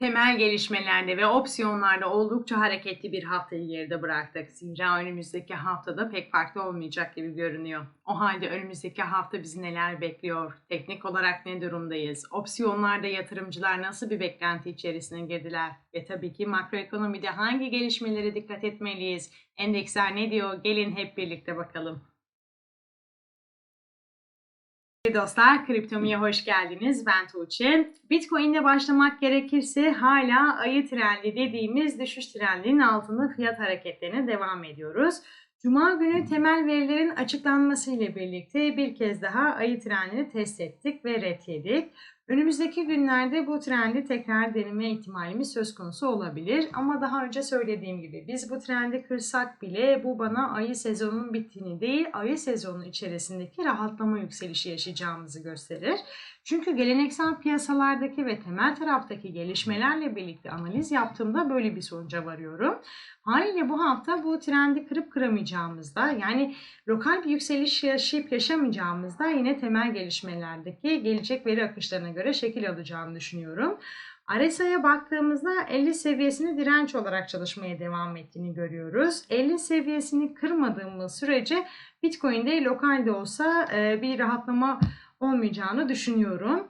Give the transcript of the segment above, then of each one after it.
Temel gelişmelerde ve opsiyonlarda oldukça hareketli bir haftayı geride bıraktık. Zira önümüzdeki haftada pek farklı olmayacak gibi görünüyor. O halde önümüzdeki hafta bizi neler bekliyor? Teknik olarak ne durumdayız? Opsiyonlarda yatırımcılar nasıl bir beklenti içerisine girdiler? Ve tabii ki makroekonomide hangi gelişmelere dikkat etmeliyiz? Endeksler ne diyor? Gelin hep birlikte bakalım. Dostlar, Kriptomi'ye hoş geldiniz. Ben Tuğçe. Bitcoin'de başlamak gerekirse hala ayı trendi dediğimiz düşüş trendinin altında fiyat hareketlerine devam ediyoruz. Cuma günü temel verilerin açıklanması ile birlikte bir kez daha ayı trendini test ettik ve ret yedik. Önümüzdeki günlerde bu trendi tekrar deneme ihtimalimiz söz konusu olabilir. Ama daha önce söylediğim gibi biz bu trendi kırsak bile bu bana ayı sezonunun bittiğini değil, ayı sezonu içerisindeki rahatlama yükselişi yaşayacağımızı gösterir. Çünkü geleneksel piyasalardaki ve temel taraftaki gelişmelerle birlikte analiz yaptığımda böyle bir sonuca varıyorum. Haliyle bu hafta bu trendi kırıp kıramayacağımızda yani lokal bir yükseliş yaşayıp yaşamayacağımızda yine temel gelişmelerdeki gelecek veri akışlarına göre şekil alacağını düşünüyorum. RSI'ye baktığımızda 50 seviyesini direnç olarak çalışmaya devam ettiğini görüyoruz. 50 seviyesini kırmadığımız sürece Bitcoin'de lokalde olsa bir rahatlama olmayacağını düşünüyorum.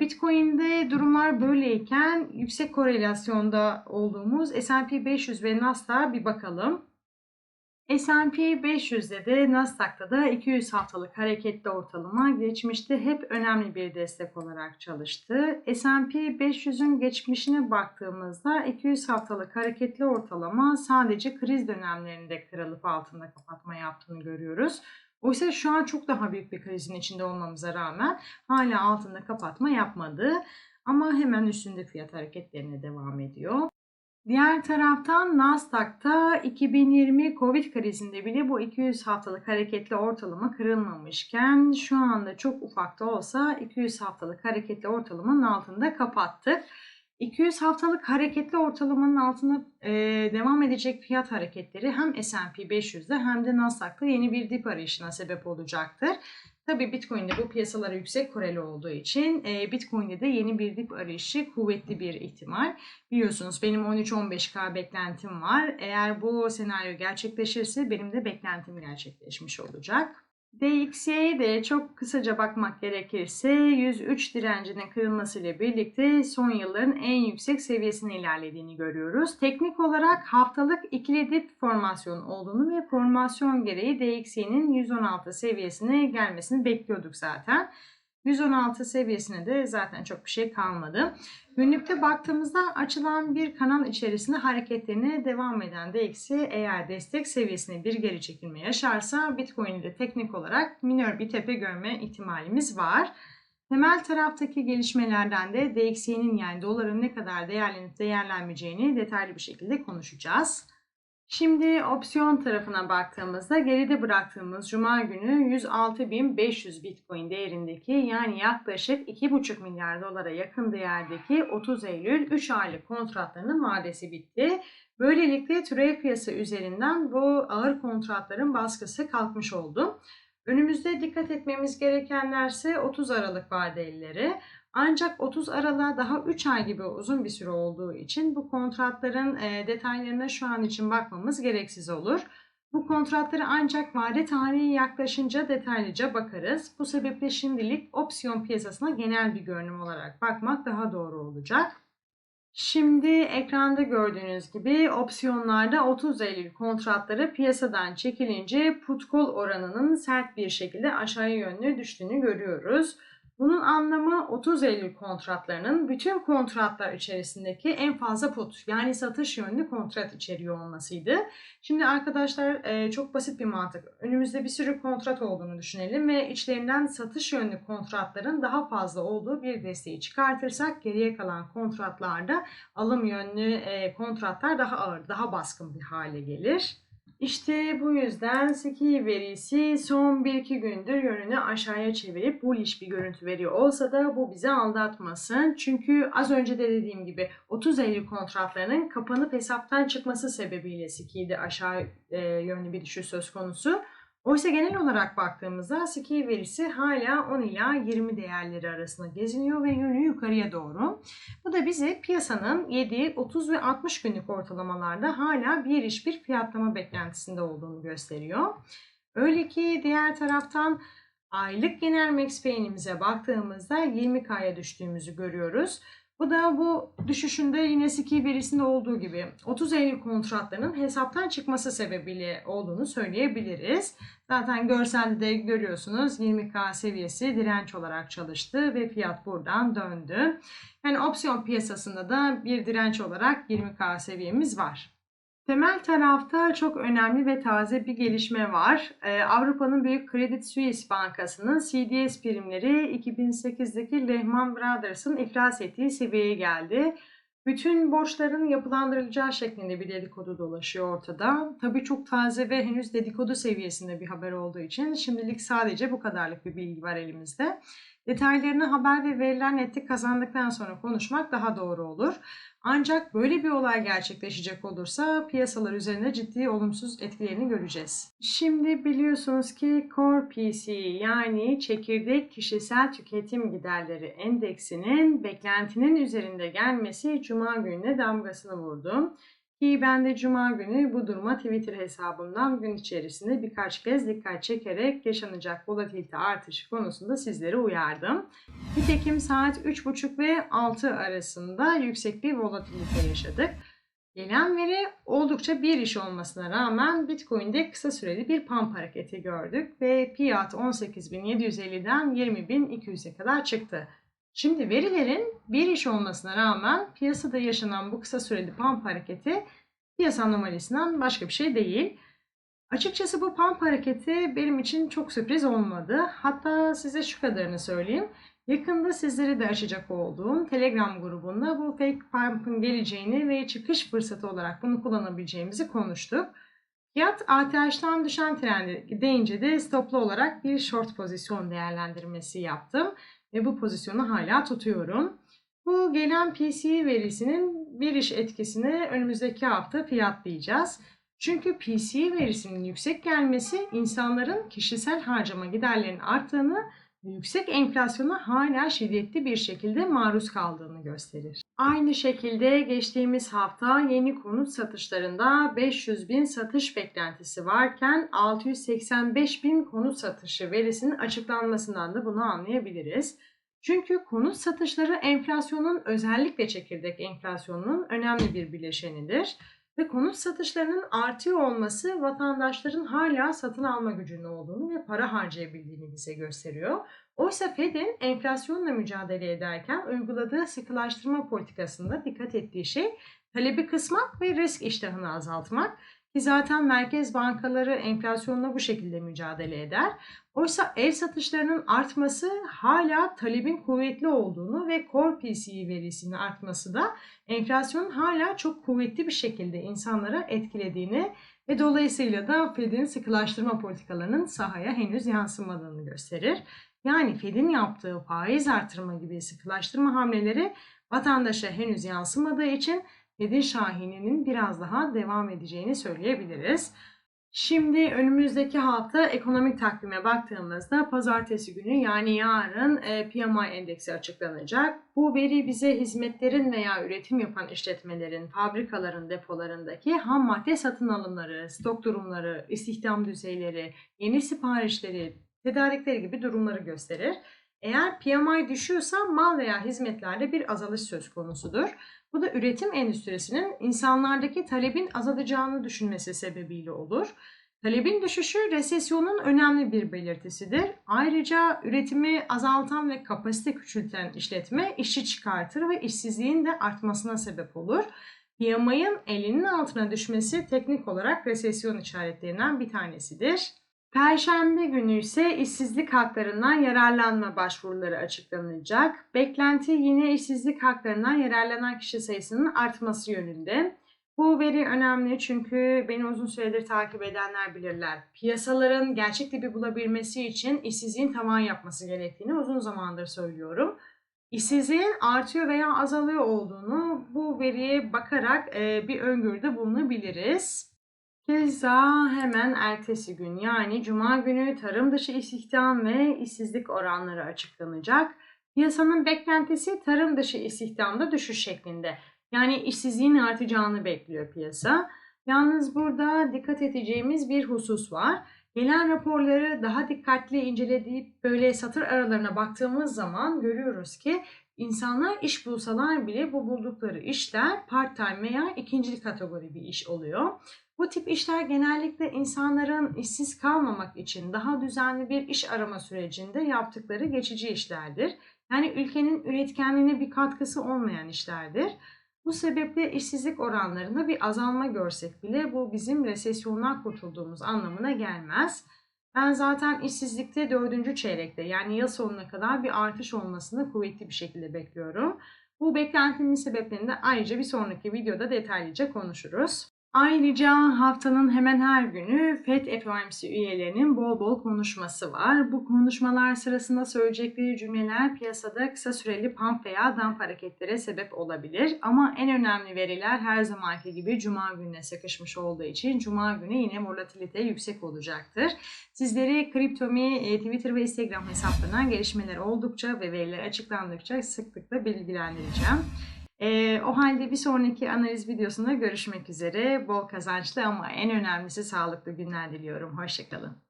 Bitcoin'de durumlar böyleyken yüksek korelasyonda olduğumuz S&P 500 ve Nasdaq'a bir bakalım. S&P 500'de de Nasdaq'ta da 200 haftalık hareketli ortalama geçmişte hep önemli bir destek olarak çalıştı. S&P 500'ün geçmişine baktığımızda 200 haftalık hareketli ortalama sadece kriz dönemlerinde kırılıp altında kapatma yaptığını görüyoruz. Oysa şu an çok daha büyük bir krizin içinde olmamıza rağmen hala altında kapatma yapmadı. Ama hemen üstünde fiyat hareketlerine devam ediyor. Diğer taraftan Nasdaq'ta 2020 Covid krizinde bile bu 200 haftalık hareketli ortalama kırılmamışken şu anda çok ufak da olsa 200 haftalık hareketli ortalamanın altında kapattık. 200 haftalık hareketli ortalamanın altına e, devam edecek fiyat hareketleri hem S&P 500'de hem de Nasdaq'ta yeni bir dip arayışına sebep olacaktır. Tabi Bitcoin'de bu piyasalara yüksek koreli olduğu için e, Bitcoin'de de yeni bir dip arayışı kuvvetli bir ihtimal. Biliyorsunuz benim 13-15K beklentim var. Eğer bu senaryo gerçekleşirse benim de beklentim gerçekleşmiş olacak. DXY'ye de çok kısaca bakmak gerekirse 103 direncinin kırılmasıyla birlikte son yılların en yüksek seviyesine ilerlediğini görüyoruz. Teknik olarak haftalık ikili dip formasyon olduğunu ve formasyon gereği DXY'nin 116 seviyesine gelmesini bekliyorduk zaten. 116 seviyesine de zaten çok bir şey kalmadı. Günlükte baktığımızda açılan bir kanal içerisinde hareketlerine devam eden DXY eğer destek seviyesine bir geri çekilme yaşarsa Bitcoin'de teknik olarak minör bir tepe görme ihtimalimiz var. Temel taraftaki gelişmelerden de DXY'nin yani doların ne kadar değerlenip değerlenmeyeceğini detaylı bir şekilde konuşacağız. Şimdi opsiyon tarafına baktığımızda geride bıraktığımız Cuma günü 106.500 Bitcoin değerindeki yani yaklaşık 2,5 milyar dolara yakın değerdeki 30 Eylül 3 aylık kontratlarının vadesi bitti. Böylelikle türev piyasa üzerinden bu ağır kontratların baskısı kalkmış oldu. Önümüzde dikkat etmemiz gerekenlerse 30 Aralık vadelileri. Ancak 30 Aralık'a daha 3 ay gibi uzun bir süre olduğu için bu kontratların e, detaylarına şu an için bakmamız gereksiz olur. Bu kontratları ancak vade tarihi yaklaşınca detaylıca bakarız. Bu sebeple şimdilik opsiyon piyasasına genel bir görünüm olarak bakmak daha doğru olacak. Şimdi ekranda gördüğünüz gibi opsiyonlarda 30 Eylül kontratları piyasadan çekilince put call oranının sert bir şekilde aşağıya yönlü düştüğünü görüyoruz. Bunun anlamı 30 Eylül kontratlarının bütün kontratlar içerisindeki en fazla put yani satış yönlü kontrat içeriyor olmasıydı. Şimdi arkadaşlar e, çok basit bir mantık. Önümüzde bir sürü kontrat olduğunu düşünelim ve içlerinden satış yönlü kontratların daha fazla olduğu bir desteği çıkartırsak geriye kalan kontratlarda alım yönlü e, kontratlar daha ağır, daha baskın bir hale gelir. İşte bu yüzden Seki verisi son 1-2 gündür yönünü aşağıya çevirip bullish bir görüntü veriyor olsa da bu bizi aldatmasın. Çünkü az önce de dediğim gibi 30 Eylül kontratlarının kapanıp hesaptan çıkması sebebiyle Seki'de aşağı e, yönlü bir düşüş söz konusu. Oysa genel olarak baktığımızda ski verisi hala 10 ila 20 değerleri arasında geziniyor ve yönü yukarıya doğru. Bu da bize piyasanın 7, 30 ve 60 günlük ortalamalarda hala bir iş bir fiyatlama beklentisinde olduğunu gösteriyor. Öyle ki diğer taraftan aylık genel max pain'imize baktığımızda 20K'ya düştüğümüzü görüyoruz. Bu da bu düşüşünde yine ski verisinde olduğu gibi 30 Eylül kontratlarının hesaptan çıkması sebebiyle olduğunu söyleyebiliriz. Zaten görselde de görüyorsunuz 20K seviyesi direnç olarak çalıştı ve fiyat buradan döndü. Yani opsiyon piyasasında da bir direnç olarak 20K seviyemiz var. Temel tarafta çok önemli ve taze bir gelişme var. Ee, Avrupa'nın büyük Credit Suisse Bankası'nın CDS primleri 2008'deki Lehman Brothers'ın iflas ettiği seviyeye geldi. Bütün borçların yapılandırılacağı şeklinde bir dedikodu dolaşıyor ortada. Tabii çok taze ve henüz dedikodu seviyesinde bir haber olduğu için şimdilik sadece bu kadarlık bir bilgi var elimizde. Detaylarını haber ve veriler netlik kazandıktan sonra konuşmak daha doğru olur. Ancak böyle bir olay gerçekleşecek olursa piyasalar üzerinde ciddi olumsuz etkilerini göreceğiz. Şimdi biliyorsunuz ki Core PC yani çekirdek kişisel tüketim giderleri endeksinin beklentinin üzerinde gelmesi cuma gününe damgasını vurdu. Ki ben de cuma günü bu duruma Twitter hesabımdan gün içerisinde birkaç kez dikkat çekerek yaşanacak volatilite artışı konusunda sizleri uyardım. Nitekim saat 3.30 ve 6 arasında yüksek bir volatilite yaşadık. Gelen veri oldukça bir iş olmasına rağmen Bitcoin'de kısa süreli bir pump hareketi gördük ve fiyat 18.750'den 20.200'e kadar çıktı. Şimdi verilerin bir iş olmasına rağmen piyasada yaşanan bu kısa süreli pump hareketi piyasa anomalisinden başka bir şey değil. Açıkçası bu pump hareketi benim için çok sürpriz olmadı. Hatta size şu kadarını söyleyeyim. Yakında sizleri de açacak olduğum Telegram grubunda bu fake pump'ın geleceğini ve çıkış fırsatı olarak bunu kullanabileceğimizi konuştuk. Fiyat ATH'tan düşen trendi deyince de stoplu olarak bir short pozisyon değerlendirmesi yaptım ve bu pozisyonu hala tutuyorum. Bu gelen PCE verisinin bir iş etkisini önümüzdeki hafta fiyatlayacağız. Çünkü PCE verisinin yüksek gelmesi insanların kişisel harcama giderlerinin arttığını ve yüksek enflasyona hala şiddetli bir şekilde maruz kaldığını gösterir. Aynı şekilde geçtiğimiz hafta yeni konut satışlarında 500 bin satış beklentisi varken 685 bin konut satışı verisinin açıklanmasından da bunu anlayabiliriz. Çünkü konut satışları enflasyonun özellikle çekirdek enflasyonunun önemli bir bileşenidir. Ve konut satışlarının artıyor olması vatandaşların hala satın alma gücünün olduğunu ve para harcayabildiğini bize gösteriyor. Oysa Fed'in enflasyonla mücadele ederken uyguladığı sıkılaştırma politikasında dikkat ettiği şey talebi kısmak ve risk iştahını azaltmak. Ki zaten merkez bankaları enflasyonla bu şekilde mücadele eder. Oysa ev satışlarının artması hala talebin kuvvetli olduğunu ve core PCE verisinin artması da enflasyonun hala çok kuvvetli bir şekilde insanlara etkilediğini ve dolayısıyla da Fed'in sıkılaştırma politikalarının sahaya henüz yansımadığını gösterir. Yani Fed'in yaptığı faiz artırma gibi sıkılaştırma hamleleri vatandaşa henüz yansımadığı için Fed'in şahininin biraz daha devam edeceğini söyleyebiliriz. Şimdi önümüzdeki hafta ekonomik takvime baktığımızda pazartesi günü yani yarın e, PMI endeksi açıklanacak. Bu veri bize hizmetlerin veya üretim yapan işletmelerin, fabrikaların depolarındaki ham madde satın alımları, stok durumları, istihdam düzeyleri, yeni siparişleri, tedarikleri gibi durumları gösterir. Eğer PMI düşüyorsa mal veya hizmetlerde bir azalış söz konusudur. Bu da üretim endüstrisinin insanlardaki talebin azalacağını düşünmesi sebebiyle olur. Talebin düşüşü resesyonun önemli bir belirtisidir. Ayrıca üretimi azaltan ve kapasite küçülten işletme işçi çıkartır ve işsizliğin de artmasına sebep olur. PMI'ın elinin altına düşmesi teknik olarak resesyon işaretlerinden bir tanesidir. Perşembe günü ise işsizlik haklarından yararlanma başvuruları açıklanacak. Beklenti yine işsizlik haklarından yararlanan kişi sayısının artması yönünde. Bu veri önemli çünkü beni uzun süredir takip edenler bilirler. Piyasaların gerçek dibi bulabilmesi için işsizliğin tavan yapması gerektiğini uzun zamandır söylüyorum. İşsizliğin artıyor veya azalıyor olduğunu bu veriye bakarak bir öngörüde bulunabiliriz. Keza hemen ertesi gün yani Cuma günü tarım dışı istihdam ve işsizlik oranları açıklanacak. Piyasanın beklentisi tarım dışı istihdamda düşüş şeklinde. Yani işsizliğin artacağını bekliyor piyasa. Yalnız burada dikkat edeceğimiz bir husus var. Gelen raporları daha dikkatli inceleyip böyle satır aralarına baktığımız zaman görüyoruz ki insanlar iş bulsalar bile bu buldukları işler part-time veya ikinci kategori bir iş oluyor. Bu tip işler genellikle insanların işsiz kalmamak için daha düzenli bir iş arama sürecinde yaptıkları geçici işlerdir. Yani ülkenin üretkenliğine bir katkısı olmayan işlerdir. Bu sebeple işsizlik oranlarında bir azalma görsek bile bu bizim resesyondan kurtulduğumuz anlamına gelmez. Ben zaten işsizlikte dördüncü çeyrekte yani yıl sonuna kadar bir artış olmasını kuvvetli bir şekilde bekliyorum. Bu beklentimin sebeplerini de ayrıca bir sonraki videoda detaylıca konuşuruz. Ayrıca haftanın hemen her günü FED FOMC üyelerinin bol bol konuşması var. Bu konuşmalar sırasında söyleyecekleri cümleler piyasada kısa süreli pump veya dump hareketlere sebep olabilir. Ama en önemli veriler her zamanki gibi Cuma gününe sıkışmış olduğu için Cuma günü yine volatilite yüksek olacaktır. Sizleri Kriptomi e, Twitter ve Instagram hesaplarından gelişmeler oldukça ve veriler açıklandıkça sıklıkla bilgilendireceğim. Ee, o halde bir sonraki analiz videosunda görüşmek üzere. Bol kazançlı ama en önemlisi sağlıklı günler diliyorum. Hoşçakalın.